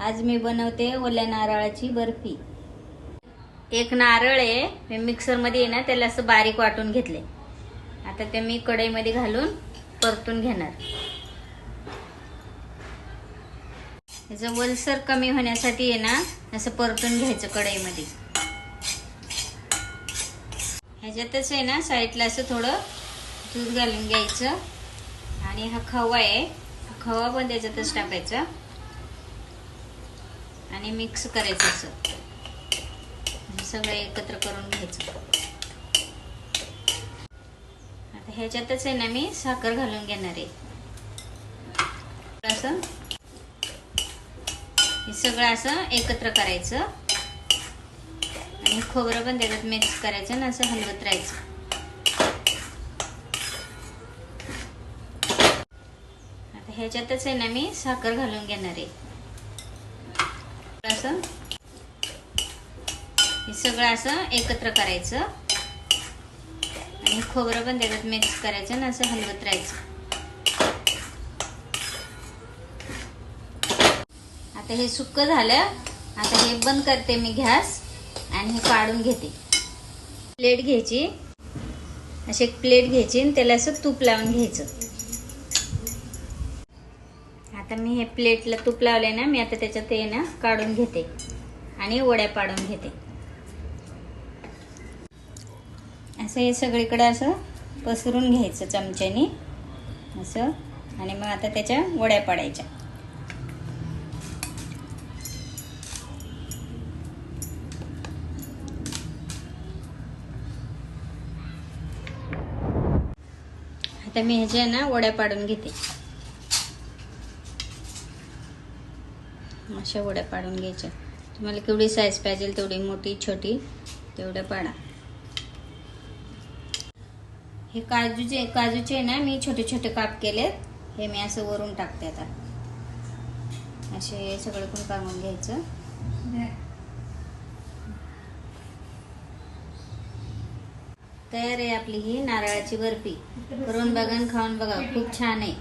आज मी बनवते ओल्या नारळाची बर्फी. एक नारळ आहे मी मिक्सरमध्ये ना त्याला असं बारीक वाटून घेतले आता ते मी कढईमध्ये घालून परतून घेणार. याचं वलसर कमी होण्यासाठी आहे ना असं परतून घ्यायचं कढईमध्ये. ह्याच्यातच आहे ना साईडला असं थोडं दूध घालून घ्यायचं. आणि हा खवा आहे खवा पण त्याच्यातच टाकायचा. आणि मिक्स करायचं असं. सगळं एकत्र करून घ्यायचं. आता ह्याच्यातच आहे ना मी साखर घालून घेणार आहे. असं. हे सगळं असं एकत्र करायचं. आणि खोबरं पण त्याच्यात मिक्स करायचं आणि असं हलवत राहायचं. आता ह्याच्यातच आहे ना मी साखर घालून घेणार आहे. असं. हे सगळं असं एकत्र करायचं. आणि खोबरं पण त्याच्यात मिक्स करायचं आणि असं हलवत राहायचं. आता हे सुक्क झालं. आता हे बंद करते मी गॅस आणि हे काढून घेते. प्लेट घ्यायची. अशी एक प्लेट घ्यायची आणि त्याला असं तूप लावून घ्यायचं. आता मी हे प्लेटला तूप लावले ना मी आता त्याच्यात ते ना काढून घेते आणि वड्या पाडून घेते. असं हे सगळीकडे असं पसरून घ्यायचं चमच्याने असं. आणि मग आता त्याच्या वड्या पाडायच्या. आता मी ह्याच्या ना वड्या पाडून घेते. अशा वड्या पाडून घ्यायच्या. तुम्हाला केवढी साईज पाहिजे तेवढी मोठी छोटी तेवढ्या पाडा. हे काजूचे काजूचे ना मी छोटे छोटे काप केलेत. हे मी असं वरून टाकते आता. असे सगळं पण काढून घ्यायचं. तयार आहे आपली ही नारळाची बर्फी. करून बघा खाऊन बघा. खूप छान आहे.